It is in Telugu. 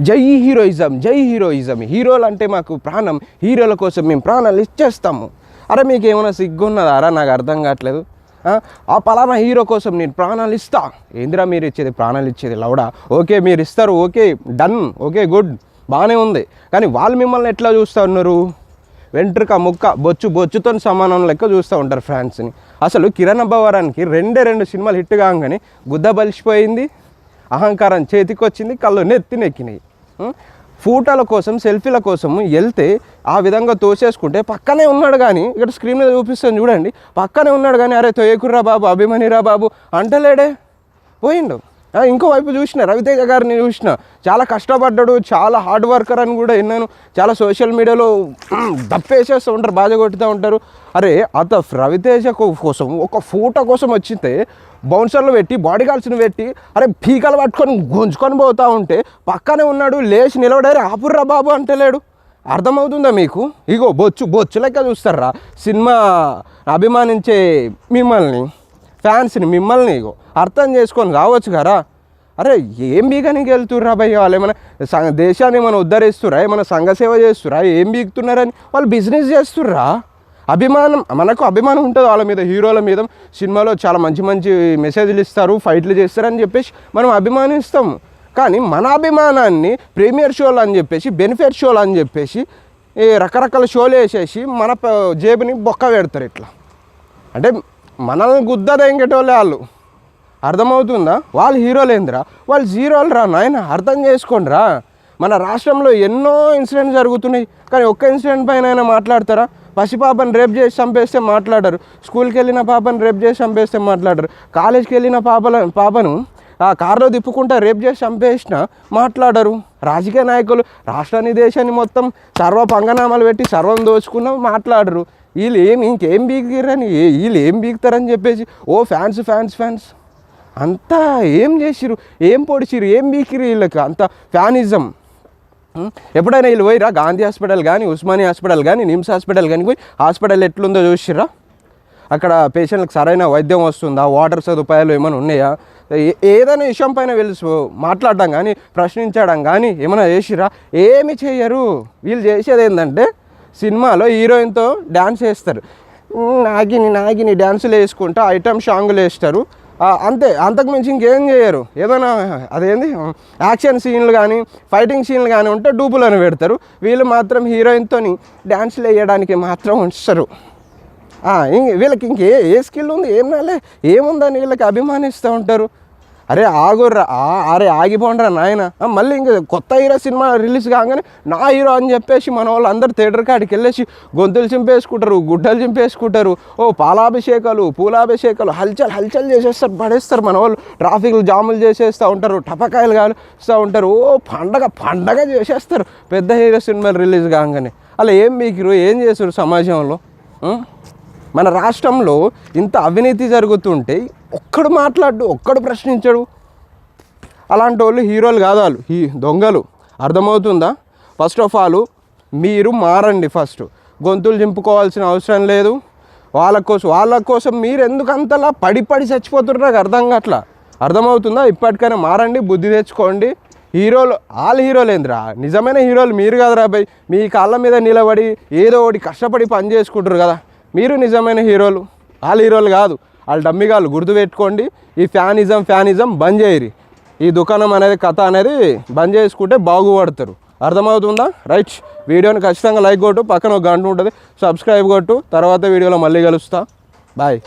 జై హీరోయిజం జై హీరోయిజం. హీరోలు అంటే మాకు ప్రాణం. హీరోల కోసం మేము ప్రాణాలు ఇచ్చేస్తాము. అరే మీకు ఏమైనా సిగ్గున్నదారా నాకు అర్థం కావట్లేదు. ఆ? పలానా హీరో కోసం నేను ప్రాణాలు ఇస్తా. ఏందిరా మీరు ఇచ్చేది? ప్రాణాలు ఇచ్చేది లౌడా? ఓకే మీరు ఇస్తారు. Okay done. Okay good. బాగానే ఉంది. కానీ వాళ్ళు మిమ్మల్ని ఎట్లా చూస్తూ ఉన్నారు? వెంట్రుక ముక్క బొచ్చు బొచ్చుతో సమానం లెక్క చూస్తూ ఉంటారు ఫ్యాన్స్ని. అసలు కిరణ్ అబ్బవరానికి రెండే రెండు సినిమాలు హిట్ కాగానే గుద్ద బలిసిపోయింది. అహంకారం చేతికి వచ్చింది కళ్ళు నెత్తి నెక్కినాయి. ఫోటోల కోసం సెల్ఫీల కోసం వెళ్తే ఆ విధంగా తోసేసుకుంటే పక్కనే ఉన్నాడు కానీ ఇక్కడ స్క్రీన్ మీద చూపిస్తుంది చూడండి పక్కనే ఉన్నాడు కానీ అరే తోయకుర్రా బాబు అభిమనిరా బాబు అంటలేడే? పోయిండు. ఇంకో వైపు చూసిన రవితేజ గారిని చూసిన చాలా కష్టపడ్డాడు చాలా హార్డ్ వర్కర్ అని కూడా విన్నాను. చాలా సోషల్ మీడియాలో దప్పేసేస్తూ ఉంటారు బాధ కొట్టుతూ ఉంటారు. అరే అత రవితేజ కోసం ఒక ఫోటో కోసం వచ్చితే బౌన్సర్లు పెట్టి బాడీ గార్డ్స్ని పెట్టి అరే పీకలు పట్టుకొని గుంజుకొని పోతూ ఉంటే పక్కనే ఉన్నాడు లేచి నిలబడారు ఆపుర్రా బాబు అంటలేడు అర్థమవుతుందా మీకు? ఇగో బొచ్చు బొచ్చు లెక్క చూస్తారా సినిమా అభిమానించే మిమ్మల్ని. ఫ్యాన్స్ని మిమ్మల్ని అర్థం చేసుకొని రావచ్చు కదా? అరే ఏం బీగనికి వెళ్తుర్రా భయ్య? వాళ్ళు ఏమైనా దేశాన్ని ఏమైనా ఉద్ధరిస్తురా ఏమైనా సంఘసేవ చేస్తురా ఏం బీగుతున్నారని వాళ్ళు బిజినెస్ చేస్తుర్రా? అభిమానం మనకు అభిమానం ఉంటుంది వాళ్ళ మీద హీరోల మీద. సినిమాలో చాలా మంచి మంచి మెసేజ్లు ఇస్తారు ఫైట్లు చేస్తారని చెప్పేసి మనం అభిమానిస్తాం కానీ మన అభిమానాన్ని ప్రీమియర్ షోలు అని చెప్పేసి బెనిఫిట్ షోలు అని చెప్పేసి ఈ రకరకాల షోలు వేసేసి మన జేబుని బొక్క పెడతారు ఇట్లా. అంటే మనల్ని గుద్దదెంగేటోళ్ళే వాళ్ళు. అర్థమవుతుందా? వాళ్ళు హీరోలేందిరా వాళ్ళు జీరోలు రా నాయన అర్థం చేసుకోండిరా. మన రాష్ట్రంలో ఎన్నో ఇన్సిడెంట్స్ జరుగుతున్నాయి కానీ ఒక్క ఇన్సిడెంట్ పైన అయినా మాట్లాడతారా పసిపాపని రేప్ చేసి చంపేస్తే మాట్లాడరు. స్కూల్కి వెళ్ళిన పాపని రేప్ చేసి చంపేస్తే మాట్లాడరు. కాలేజ్కి వెళ్ళిన పాపల పాపను ఆ కారులో తిప్పుకుంటా రేపు చేసి చంపేసిన మాట్లాడరు. రాజకీయ నాయకులు రాష్ట్రాన్ని దేశాన్ని మొత్తం సర్వ పంగనామాలు పెట్టి సర్వం దోచుకున్న మాట్లాడరు. వీళ్ళు ఏం ఇంకేం బీగిరని వీళ్ళు ఏం బీగుతారని చెప్పేసి ఓ ఫ్యాన్స్ ఫ్యాన్స్ ఫ్యాన్స్. అంతా ఏం చేసిరు ఏం పొడిచిరు ఏం బీకిరు వీళ్ళకి? అంత ఫ్యానిజం. ఎప్పుడైనా వీళ్ళు పోయిరా గాంధీ హాస్పిటల్ కానీ ఉస్మానియా హాస్పిటల్ కానీ నిమ్స్ హాస్పిటల్ కానీ పోయి హాస్పిటల్ ఎట్లుందో చూసిరా అక్కడ పేషెంట్లకు సరైన వైద్యం వస్తుందా? వాటర్ సదుపాయాలు ఏమైనా ఉన్నాయా? ఏదైనా విషయం పైన వెళ్ళి మాట్లాడడం కానీ ప్రశ్నించడం కానీ ఏమైనా చేసిరా ఏమి చేయరు. వీళ్ళు చేసేది ఏంటంటే సినిమాలో హీరోయిన్తో డ్యాన్స్ వేస్తారు. నాగిని నాగిని డ్యాన్సులు వేసుకుంటా ఐటమ్ సాంగులు వేస్తారు. అంతే. అంతకు మించి ఇంకేం చేయరు. ఏదైనా అదేంది? యాక్షన్ సీన్లు కానీ ఫైటింగ్ సీన్లు కానీ ఉంటే డూపులను పెడతారు. వీళ్ళు మాత్రం హీరోయిన్తోని డ్యాన్స్లు వేయడానికి మాత్రం ఉంచుతారు వీళ్ళకి ఇంకే ఏ స్కిల్ ఉంది? ఏం నాలే? ఏముందని వీళ్ళకి అభిమానిస్తూ ఉంటారు. అరే ఆగుర్రా. అరే ఆగిపోండ్రా నాయన. మళ్ళీ ఇంక కొత్త హీరో సినిమా రిలీజ్ కాగానే నా హీరో అని చెప్పేసి మన వాళ్ళు అందరు థియేటర్ కాడికి వెళ్ళేసి గొంతులు చింపేసుకుంటారు గుడ్డలు చింపేసుకుంటారు. ఓ పాలాభిషేకాలు పూలాభిషేకాలు హల్చల్ హల్చల్ చేసేస్తారు పడేస్తారు మన వాళ్ళు. ట్రాఫిక్లు జాములు చేసేస్తూ ఉంటారు టపకాయలు కాలుస్తూ ఉంటారు. ఓ పండగ పండగ చేసేస్తారు పెద్ద హీరో సినిమాలు రిలీజ్ కాగానే. అలా ఏం మీకు ఏం చేస్తారు సమాజంలో? మన రాష్ట్రంలో ఇంత అవినీతి జరుగుతుంటే ఒక్కడు మాట్లాడు ఒక్కడు ప్రశ్నించడు. అలాంటి వాళ్ళు హీరోలు కాదు వాళ్ళు హీ దొంగలు. అర్థమవుతుందా? ఫస్ట్ ఆఫ్ ఆల్ మీరు మారండి ఫస్ట్ గొంతులు చింపుకోవాల్సిన అవసరం లేదు. వాళ్ళ కోసం వాళ్ళ కోసం మీరు ఎందుకు అంతలా పడి పడి చచ్చిపోతున్నారు నాకు అర్థం కావట్లా. అర్థమవుతుందా? ఇప్పటికైనా మారండి బుద్ధి తెచ్చుకోండి. హీరోలు వాళ్ళ హీరోలు ఏందిరా? నిజమైన హీరోలు మీరు కదరా బై మీ కాళ్ళ మీద నిలబడి ఏదో ఒకటి కష్టపడి పని చేసుకుంటారు కదా. మీరు నిజమైన హీరోలు. వాళ్ళ హీరోలు కాదు. వాళ్ళ డమ్మిగాళ్ళు గుర్తుపెట్టుకోండి ఈ ఫ్యానిజం ఫ్యానిజం బంద్ చేయరి. ఈ దుకాణం అనేది కథ అనేది బంద్ చేసుకుంటే బాగుపడతారు. అర్థమవుతుందా? రైట్. వీడియోని ఖచ్చితంగా లైక్ కొట్టు పక్కన ఒక గంట ఉంటుంది. సబ్స్క్రైబ్ కొట్టు. తర్వాత వీడియోలో మళ్ళీ కలుస్తా. బాయ్.